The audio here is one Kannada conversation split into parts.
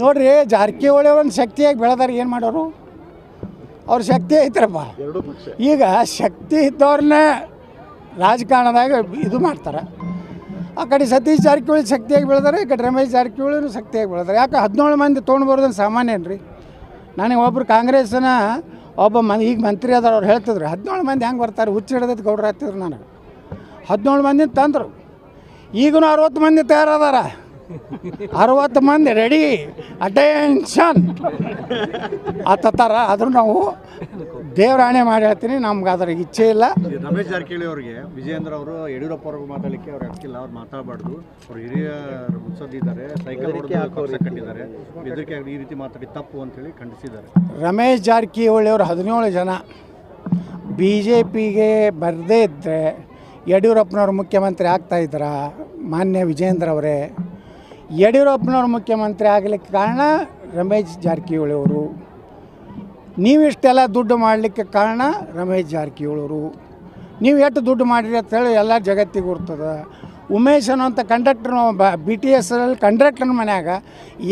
ನೋಡ್ರಿ ಜಾರಕಿಹೊಳಿ ಒಂದು ಶಕ್ತಿಯಾಗಿ ಬೆಳೆದಾರ ಏನು ಮಾಡೋರು? ಅವ್ರ ಶಕ್ತಿ ಐತ್ರಪ್ಪ. ಈಗ ಶಕ್ತಿ ಇದ್ದವ್ರನ್ನ ರಾಜಕಾರಣದಾಗ ಇದು ಮಾಡ್ತಾರೆ. ಆ ಕಡೆ ಸತೀಶ್ ಜಾರಕಿಹೊಳಿ ಶಕ್ತಿಯಾಗಿ ಬೆಳೆದಾರೆ ಈ ಕಡೆ ರಮೇಶ್ ಜಾರಕಿಹೊಳಿನೂ ಶಕ್ತಿಯಾಗಿ ಬೆಳೆದಾರೆ. ಯಾಕೆ ಹದಿನೇಳು ಮಂದಿ ತೊಗೊಂಡು ಬರೋದನ್ನು ಸಾಮಾನ್ಯ ಏನ್ರಿ? ನನಗೆ ಒಬ್ರು ಕಾಂಗ್ರೆಸ್ನ ಒಬ್ಬ ಮನ್ ಈಗ ಮಂತ್ರಿ ಅದಾರ ಅವ್ರು ಹೇಳ್ತಿದ್ರು ಹದಿನೇಳು ಮಂದಿ ಹೆಂಗೆ ಬರ್ತಾರೆ? ಹುಚ್ಚು ಹಿಡ್ದದ್ದು ಗೌಡ್ರ ಹತ್ತಿದ್ರು ನನಗೆ. ಹದಿನೇಳು ಮಂದಿ ತಂದರು. ಈಗೂ ಅರವತ್ತು ಮಂದಿ ತಯಾರದಾರ. ಅರವತ್ತು ಮಂದಿ ರೆಡಿ ಅಟೆನ್ಷನ್ ಆತರ ಆದರೂ ನಾವು ದೇವರಾಣೆ ಮಾಡಿ ಹೇಳ್ತೀನಿ ನಮ್ಗೆ ಅದರ ಇಚ್ಛೆ ಇಲ್ಲ. ರಮೇಶ್ ಜಾರಕಿಹೊಳಿ ಅವರಿಗೆ ವಿಜಯೇಂದ್ರ ಅವರು ಯಡಿಯೂರಪ್ಪ ಅವ್ರಿಗೆ ಮಾತಾಡಲಿಕ್ಕೆ ಅವ್ರು ಹಕ್ಕಿಲ್ಲ ಅವ್ರು ಮಾತಾಡಬಾರ್ದು. ಅವ್ರು ಹಿರಿಯ ಮುನ್ಸದಿದ್ದಾರೆ ಸೈಕಲ್ ಕಟ್ಟಿದ್ದಾರೆ. ಬೆದರಿಕೆ ಆಗಿ ಈ ರೀತಿ ಮಾತಾಡಿ ತಪ್ಪು ಅಂತೇಳಿ ಖಂಡಿಸಿದ್ದಾರೆ. ರಮೇಶ್ ಜಾರಕಿಹೊಳಿ ಅವರು ಹದಿನೇಳು ಜನ. ಬಿ ಜೆ ಪಿಗೆ ಬರದೇ ಇದ್ದರೆ ಯಡಿಯೂರಪ್ಪನವ್ರು ಮುಖ್ಯಮಂತ್ರಿ ಆಗ್ತಾಯಿದ್ರ ಮಾನ್ಯ ವಿಜೇಂದ್ರ ಅವರೇ. ಯಡಿಯೂರಪ್ಪನವ್ರು ಮುಖ್ಯಮಂತ್ರಿ ಆಗಲಿಕ್ಕೆ ಕಾರಣ ರಮೇಶ್ ಜಾರಕಿಹೊಳಿ ಅವರು. ನೀವಿಷ್ಟೆಲ್ಲ ದುಡ್ಡು ಮಾಡಲಿಕ್ಕೆ ಕಾರಣ ರಮೇಶ್ ಜಾರಕಿಹೊಳಿ ಅವರು. ನೀವು ಎಷ್ಟು ದುಡ್ಡು ಮಾಡಿರಿ ಅಂತೇಳಿ ಎಲ್ಲ ಜಗತ್ತಿಗೆ ಗುರ್ತದೆ ಉಮೇಶ್ ಅನ್ನೋಂಥ ಕಂಡಕ್ಟರ್ ಬಿ ಟಿ ಎಸ್ ಅಲ್ಲಿ ಕಂಡಕ್ಟರ್ ಮನ್ಯಾಗ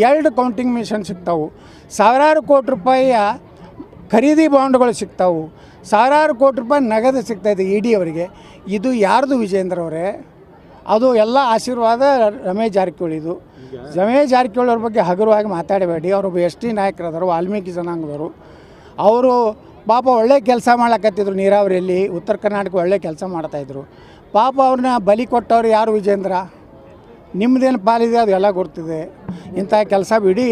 ಎರಡು ಕೌಂಟಿಂಗ್ ಮಿಷನ್ ಸಿಗ್ತಾವೆ. ಸಾವಿರಾರು ಕೋಟಿ ರೂಪಾಯಿಯ ಖರೀದಿ ಬಾಂಡ್ಗಳು ಸಿಗ್ತಾವೆ. ಸಾವಿರಾರು ಕೋಟಿ ರೂಪಾಯಿ ನಗದು ಸಿಗ್ತಾಯಿದೆ ಇ ಡಿ ಅವರಿಗೆ. ಇದು ಯಾರ್ದು ವಿಜೇಂದ್ರ ಅವರೇ? ಅದು ಎಲ್ಲ ಆಶೀರ್ವಾದ ರಮೇಶ್ ಜಾರಕಿಹೊಳಿದು ರಮೇಶ್ ಜಾರಕಿಹೊಳಿ ಅವ್ರ ಬಗ್ಗೆ ಹಗುರವಾಗಿ ಮಾತಾಡಬೇಡಿ. ಅವರು ಎಸ್ ಟಿ ನಾಯಕರದರು, ವಾಲ್ಮೀಕಿ ಜನಾಂಗದವರು. ಅವರು ಪಾಪ ಒಳ್ಳೆ ಕೆಲಸ ಮಾಡಕತ್ತಿದ್ರು ನೀರಾವರಿಯಲ್ಲಿ. ಉತ್ತರ ಕರ್ನಾಟಕ ಒಳ್ಳೆ ಕೆಲಸ ಮಾಡ್ತಾಯಿದ್ರು ಪಾಪ ಅವ್ರನ್ನ ಬಲಿ ಕೊಟ್ಟವ್ರು ಯಾರು ವಿಜೇಂದ್ರ? ನಿಮ್ಮದೇನು ಪಾಲಿದೆ ಅದು ಎಲ್ಲ ಗೊತ್ತಿದೆ. ಇಂಥ ಕೆಲಸ ಬಿಡಿ.